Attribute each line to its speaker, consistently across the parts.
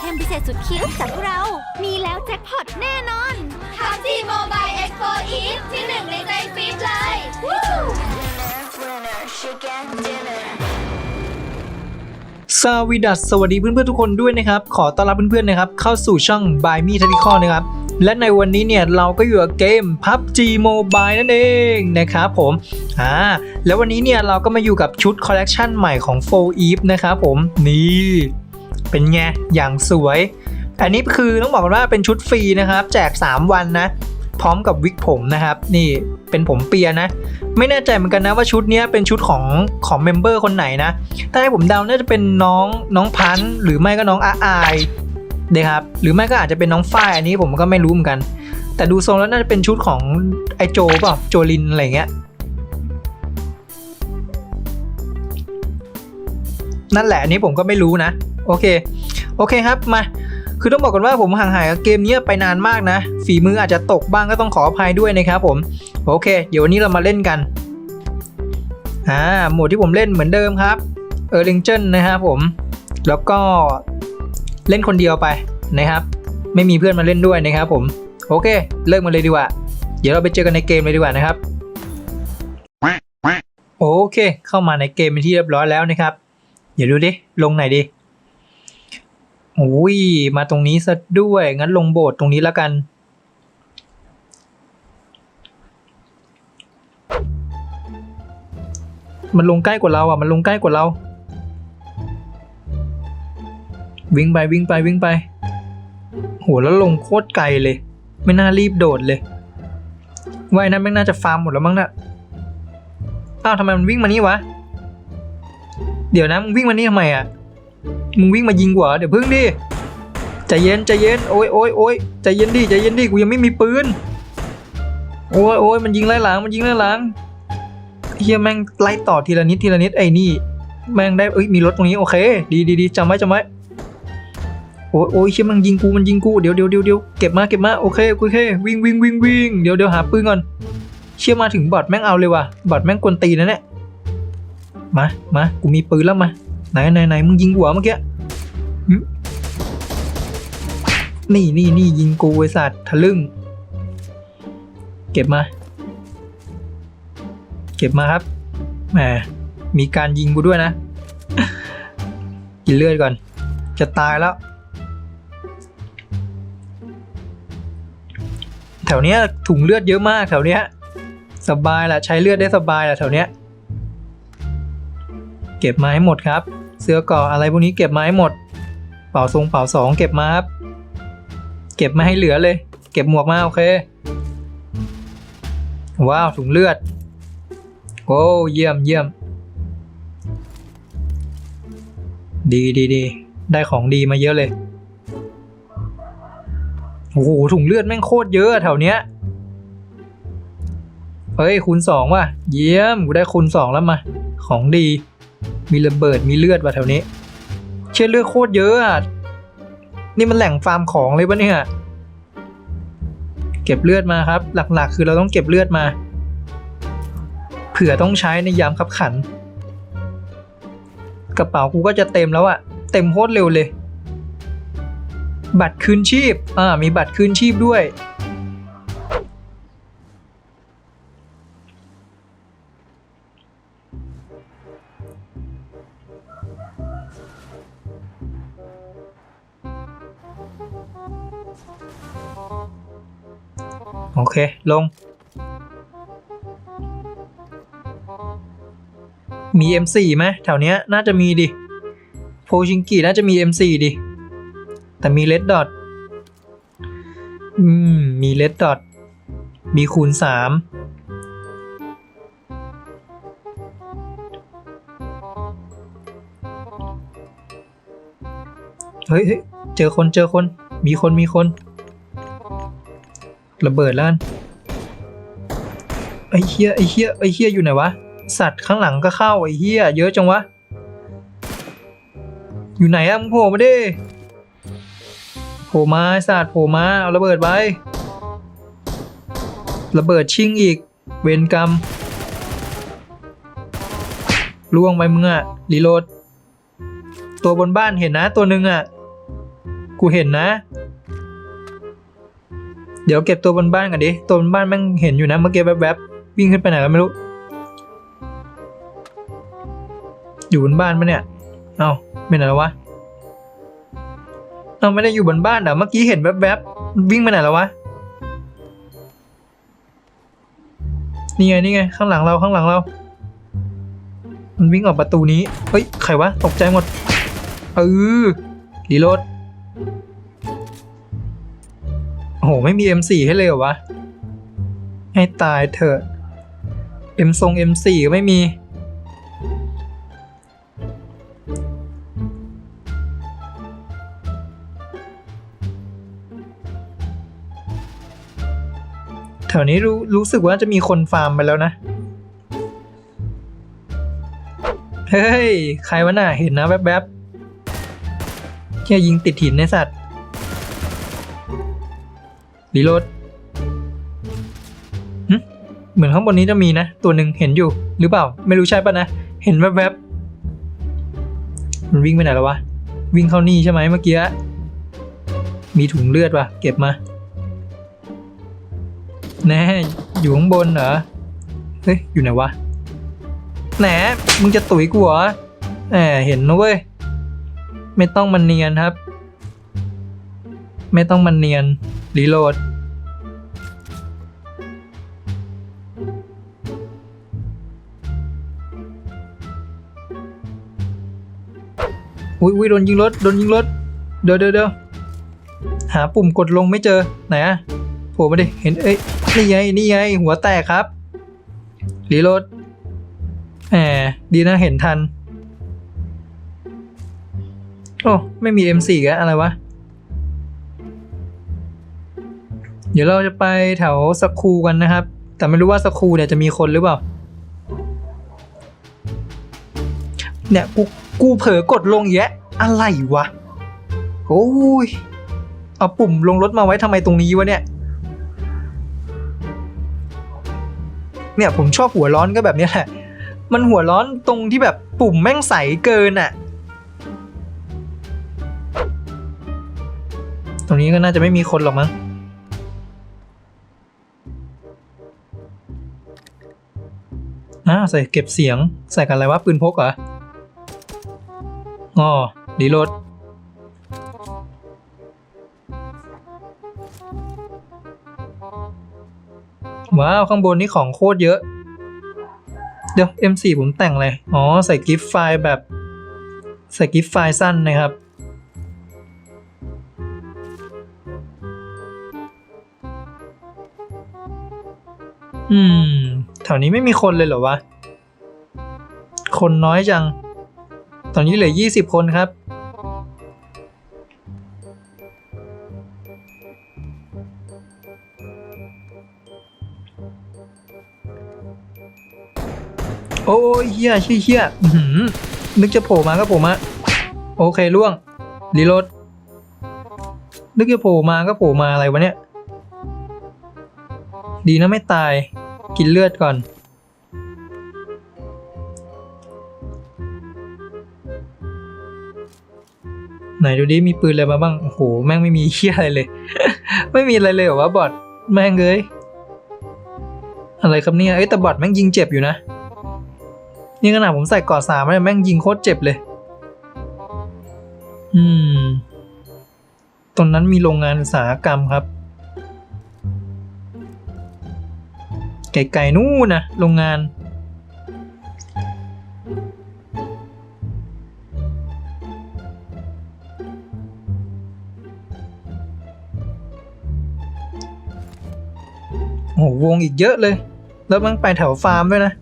Speaker 1: เทมพิเศษสุดคิ้วจากพวกเรา มีแล้วแจ็คพอตแน่นอน
Speaker 2: ทับทีโมบายเอ็กโปอีฟที่หนึ่งในใจฟีดเลย
Speaker 3: สวีดัสสวัสดีเพื่อนๆทุกคนด้วยนะครับ ขอต้อนรับเพื่อนๆนะครับ เข้าสู่ช่อง By Me t a c t i c a l นะครับ และในวันนี้เนี่ย เราก็อยู่กับเกม PUBG Mobile นั่นเองนะครับผมอ่าแล้ววันนี้เนี่ย เราก็มาอยู่กับชุดคอลเลกชันใหม่ของ f o r Eve นะครับผม นี่ เป็นไงอย่างสวย อันนี้คือต้องบอกว่าเป็นชุดฟรีนะครับ แจก 3 วันนะ พร้อมกับวิกผมนะครับ นี่เป็นผมเปียนะ ไม่แน่ใจเหมือนกันนะว่าชุดนี้เป็นชุดของของเมมเบอร์คนไหนนะ ถ้าให้ผมเดาน่าจะเป็นน้องน้องพันธ์หรือไม่ก็น้องอาอายนะครับหรือไม่ก็อาจจะเป็นน้องฝ้ายอันนี้ผมก็ไม่รู้เหมือนกัน แต่ดูทรงแล้วน่าจะเป็นชุดของไอโจปล่าโจลินอะไรเงี้ยนั่นแหละอันนี้ผมก็ไม่รู้นะ โอเค โอเคครับมา คือต้องบอกก่อนว่าผมห่างหายกับเกมนี้ไปนานมากนะ ฝีมืออาจจะตกบ้างก็ต้องขออภัยด้วยนะครับผม โอเค เดี๋ยววันนี้เรามาเล่นกัน อ่า โหมดที่ผมเล่นเหมือนเดิมครับ เออร์ลิงเจนนะครับผม แล้วก็เล่นคนเดียวไปนะครับ ไม่มีเพื่อนมาเล่นด้วยนะครับผม โอเค เลิกมาเลยดีกว่า เดี๋ยวเราไปเจอกันในเกมเลยดีกว่านะครับ โอเค เข้ามาในเกมเป็นที่เรียบร้อยแล้วนะครับเดี๋ยวดูดิ ลงไหนดี อ้ยมาตรงนี้ซะด้วย งั้นลงโบสถ์ตรงนี้แล้วกัน มันลงใกล้กว่าเราอะ มันลงใกล้กว่าเรา วิ่งไปวิ่งไปวิ่งไปโหแล้วลงโคตรไกลเลย ไม่น่ารีบโดดเลยว่ายนั้นไม่งน่าจะฟาร์มหมดแล้วมั้งนะอ้าวทำไมมันวิ่งมานี่วะ เดี๋ยวนะมึงวิ่งมานี่ทำไมอะ มึงวิ่งมายิงกว่าเดี๋ยวพึ่งดิใจเย็นใจเย็นโอ้ยโอ้ยโอ้ยใจเย็นดิใจเย็นดิกูยังไม่มีปืนโอ้ยโอ้ยมันยิงไล่หลังมันยิงไล่หลังเฮียแม่งไล่ต่อทีละนิดทีละนิดไอ้นี่ แม่งได้เอ้ยมีรถตรงนี้โอเค ดีดีดีจำไว้จำไว้โอ้ยโอ้ยเฮียมันยิงกูมันยิงกูเดี๋ยวเดี๋ยวเดี๋ยวเดี๋ยวเก็บมาเก็บมาโอเคโอเควิ่งวิ่งวิ่งวิ่งเดี๋ยวเดี๋ยวหาปืนก่อนเชี่ยมาถึงบอดแม่งเอาเลยว่ะบอดแม่งกวนตีนนะเนี่ยมามากูมีปืนแล้วมา ไหนไหนไหนมึงยิงหัวเมื่อกี้นี่นี่นี่ยิงกูไอสัตว์ทะลึ่ง เก็บมา เก็บมาครับแหมมีการยิงกูด้วยนะ กินเลือดก่อน จะตายแล้ว แถวเนี้ยถุงเลือดเยอะมากแถวเนี้ย สบายแหละใช้เลือดได้สบายแหละแถวเนี้ย เก็บมาให้หมดครับ เสื้อก่ออะไรพวกนี้เก็บมาให้หมด เป่าทรงเป่าสองเก็บมาครับเก็บมาให้เหลือเลย เก็บหมวกมาโอเค ว้าวถุงเลือด โอ้เยี่ยมเยี่ยม ดีดีดีได้ของดีมาเยอะเลย โอ้โหถุงเลือดแม่งโคตรเยอะอะแถวเนี้ย เฮ้ยคูณสองว่ะ เยี่ยม กูได้คูณสองแล้วมา ของดี มีระเบิดมีเลือดว่ะแถวนี้ เชื่อเลือดโคตรเยอะอะ นี่มันแหล่งฟาร์มของเลยปะเนี่ย เก็บเลือดมาครับ หลักๆ คือเราต้องเก็บเลือดมา เผื่อต้องใช้ในยามขับขัน กระเป๋ากูก็จะเต็มแล้วอะเต็มโคตรเร็วเลย บัตรคืนชีพ อ่า มีบัตรคืนชีพด้วย โอเค ลง มี M4 ไหมแถวเนี้ยน่าจะมีดิ โพชิงกิน่าจะมี M4 ดิ แต่มี Red Dot อืม มี Red Dot มีคูณสามเฮ้ยเฮ้ยเจอคนเจอคน มีคนมีคน ระเบิดแล้วไอ้เฮียไอ้เฮียไอ้เฮียอยู่ไหนวะ สัตว์ข้างหลังก็เข้าไอ้เฮียเยอะจังวะ อยู่ไหนอะมึงโผล่มาดิโผล่มาสัตว์โผล่มาเอาระเบิดไประเบิดชิงอีก เวรกรรมล่วงไปมึงอะรีโหลด ตัวบนบ้านเห็นนะตัวหนึ่งอะกูเห็นนะ เดี๋ยวเก็บตัวบนบ้านกันดิ ตัวบนบ้านแม่งเห็นอยู่นะเมื่อกี้แวบๆวิ่งขึ้นไปไหนก็ไม่รู้ อยู่บนบ้านปะเนี่ย เอาเป็นอะไรวะ เอาไม่ได้อยู่บนบ้านเหรอเมื่อกี้เห็นแวบๆวิ่งไปไหนแล้ววะ นี่ไงนี่ไงข้างหลังเราข้างหลังเรา มันวิ่งออกประตูนี้ เฮ้ยใครวะตกใจหมดเออรีโหลด โอ้โหไม่มี M4 ให้เลยเหรอวะ ให้ตายเถอะ M ทรง M4 ก็ไม่มี แถวนี้รู้รู้สึกว่าจะมีคนฟาร์มไปแล้วนะ เฮ้ย ใครวะน่ะเห็นนะแวบๆแค่ยิงติดหินในสัตว์ รีโหลดเหมือนข้างบนนี้จะมีนะ ตัวหนึ่งเห็นอยู่หรือเปล่า ไม่รู้ใช่ปะนะ เห็นแวบๆมันวิ่งไปไหนแล้ววะ วิ่งเข้านี่ใช่ไหมเมื่อกี้มีถุงเลือดว่ะ เก็บมา แน่อยู่ข้างบนเหรอ เฮ้ย อยู่ไหนวะแหนมึงจะตุ๋ยกูเหรอแหมเห็นนะเว้ย ไม่ต้องมันเนียนครับ ไม่ต้องมันเนียน รีโหลด อุ้ยอุ้ยโดนยิงรถ โดนยิงรถ เดี๋ยวเดี๋ยวเดี๋ยวหาปุ่มกดลงไม่เจอ ไหนอะโผล่มาดิ เห็น เอ้ย นี่ไง นี่ไง หัวแตกครับ รีโหลดแหมดีนะเห็นทัน โอ้ ไม่มี M4 แกอะไรวะ เดี๋ยวเราจะไปแถวสคูกันนะครับ แต่ไม่รู้ว่าสคูเนี่ยจะมีคนหรือเปล่า เนี่ยกูกูเผลอกดลงแยะ อะไรวะโอ้ย เอาปุ่มลงรถมาไว้ทำไมตรงนี้วะเนี่ย เนี่ยผมชอบหัวร้อนก็แบบนี้แหละ มันหัวร้อนตรงที่แบบปุ่มแม่งใสเกินอะตรงนี้ก็น่าจะไม่มีคนหรอกมั้ง อ่าใส่เก็บเสียงใส่กันอะไรวะปืนพกเหรออ๋อดีโหลดว้าว ข้างบนนี่ของโคตรเยอะ เดี๋ยว M4 ผมแต่งอะไรอ๋อ ใส่กิฟต์ไฟล์แบบ ใส่กิฟต์ไฟล์สั้นนะครับ อืม แถวนี้ไม่มีคนเลยเหรอวะ คนน้อยจัง ตอนนี้เหลือ 20 คนครับ โอ้ยเฮียเฮียเฮียนึกจะโผล่มาก็โผล่มา โอเคล่วง รีโหลด นึกจะโผล่มาก็โผล่มาอะไรวะเนี่ย ดีนะไม่ตาย กินเลือดก่อน ไหนดูดิมีปืนอะไรมาบ้าง โอ้โห แม่งไม่มีเฮียอะไรเลย ไม่มีอะไรเลยเหรอวะบอทแม่งเลยอะไรครับเนี่ยเอ้แต่บอทแม่งยิงเจ็บอยู่นะ นี่ขนาดผมใส่กอดสามแล้วแม่งยิงโคตรเจ็บเลย อืม ตรงนั้นมีโรงงานอุตสาหกรรมครับ ไกลๆนู่นนะโรงงาน โอ้โวงอีกเยอะเลย แล้วมันไปแถวฟาร์มด้วยนะ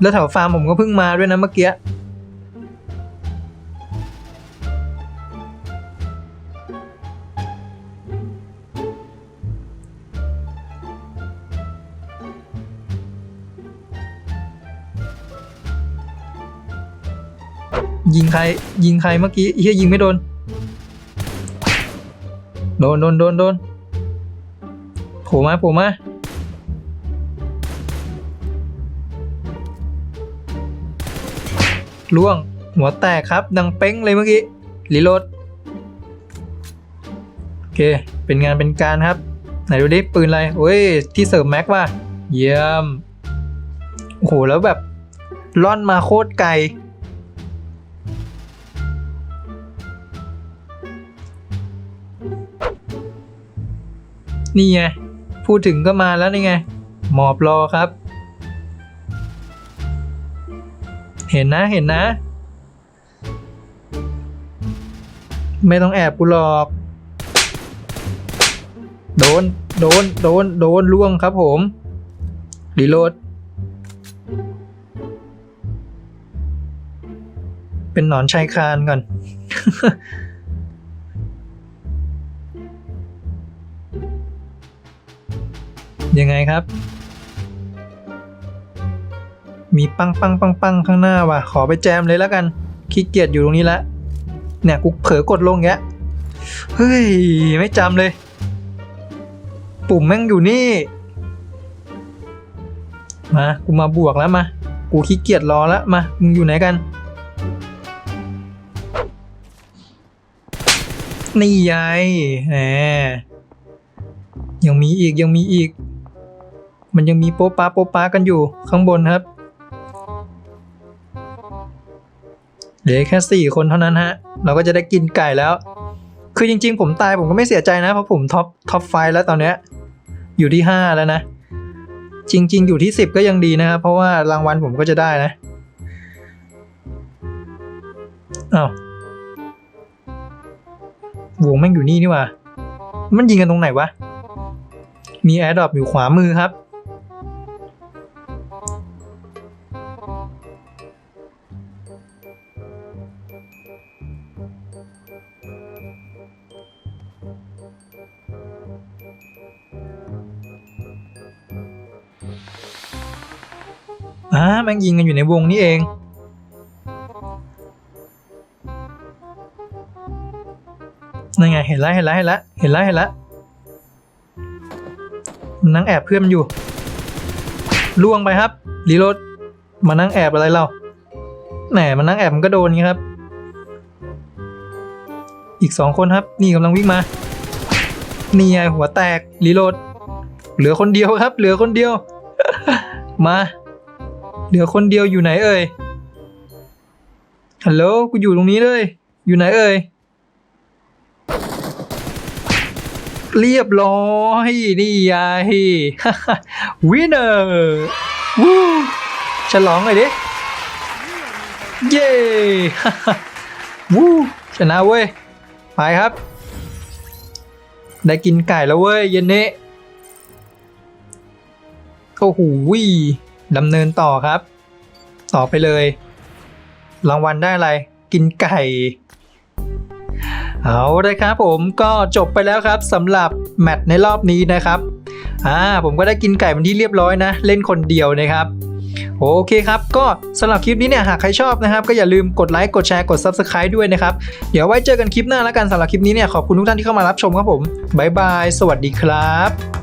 Speaker 3: แล้วแถวฟาร์มผมก็เพิ่งมาด้วยนะเมื่อกี้ ยิงใคร ยิงใครเมื่อกี้เฮียยิงไม่โดน โดนโดนโดนโดนโผล่มาโผล่มาล่วง หัวแตกครับ ดังเป้งเลยเมื่อกี้รีโหลดเค เป็นงานเป็นการครับ ไหนดูดิปืนอะไรโอ้ย ที่เสริมแม็กว่ะเยี่ยม โอ้โห แล้วแบบล่อนมาโคตรไกล นี่ไง พูดถึงก็มาแล้วนี่ไง หมอบรอครับ เห็นนะเห็นนะ ไม่ต้องแอบกูหรอก โดน โดน โดน โดนล่วงครับผมรีโหลด เป็นหนอนชายคานก่อน ยังไงครับ มีปังปังปังปังข้างหน้าว่ะ ขอไปแจมเลยแล้วกันขี้เกียจอยู่ตรงนี้ละเนี่ยกูเผลอกดลงแยะเฮ้ย ไม่จำเลย ปุ่มแม่งอยู่นี่ มา กูมาบวกแล้วมา กูขี้เกียจรอแล้วมา มึงอยู่ไหนกัน นี่ยายแหมยังมีอีกยังมีอีก มันยังมีโป๊ป้าโป๊ป้ากันอยู่ข้างบนครับเหลือแค่สี่คนเท่านั้นฮะ เราก็จะได้กินไก่แล้ว คือจริง ๆ ผมตายผมก็ไม่เสียใจนะ เพราะผมท็อปท็อปไฟแล้วตอนเนี้ยอยู่ที่ห้าแล้วนะ จริง ๆ อยู่ที่สิบก็ยังดีนะครับ เพราะว่ารางวัลผมก็จะได้นะอ้าววงแม่งอยู่นี่นี่ว่า มันยิงกันตรงไหนวะ มีแอร์ดรอปอยู่ขวามือครับ แม่งยิงกันอยู่ในวงนี่เอง นั่นไง เห็นแล้วเห็นแล้วเห็นแล้วเห็นแล้วเห็นแล้วมันนั่งแอบเพื่อนมันอยู่ ล่วงไปครับรีโหลดมานั่งแอบอะไรเราแหมมันนั่งแอบมันก็โดนงี้ครับ อีกสองคนครับ นี่กำลังวิ่งมานี่ไงหัวแตกรีโหลดเหลือคนเดียวครับ เหลือคนเดียว มา เหลือคนเดียวอยู่ไหนเอ่ย ฮัลโหล กูอยู่ตรงนี้เลย อยู่ไหนเอ่ย เรียบร้อยนี่ยายวินเนอร์วู้ฉลองเลยดิ เย้วู้ชนะเว้ย ไปครับ ได้กินไก่แล้วเว้ย เย็นนี้โอ้โหวิ ดำเนินต่อครับ ต่อไปเลย รางวัลได้อะไร กินไก่ เอาเลยครับผมก็จบไปแล้วครับสำหรับแมตช์ในรอบนี้นะครับอ่าผมก็ได้กินไก่เป็นที่เรียบร้อยนะ เล่นคนเดียวนะครับโอเคครับ ก็สำหรับคลิปนี้เนี่ยหากใครชอบนะครับ ก็อย่าลืมกดไลค์กดแชร์กด Subscribe ด้วยนะครับ เดี๋ยวไว้เจอกันคลิปหน้าแล้วกันสำหรับคลิปนี้เนี่ยขอบคุณทุกท่านที่เข้ามารับชมครับผมบ๊ายบาย สวัสดีครับ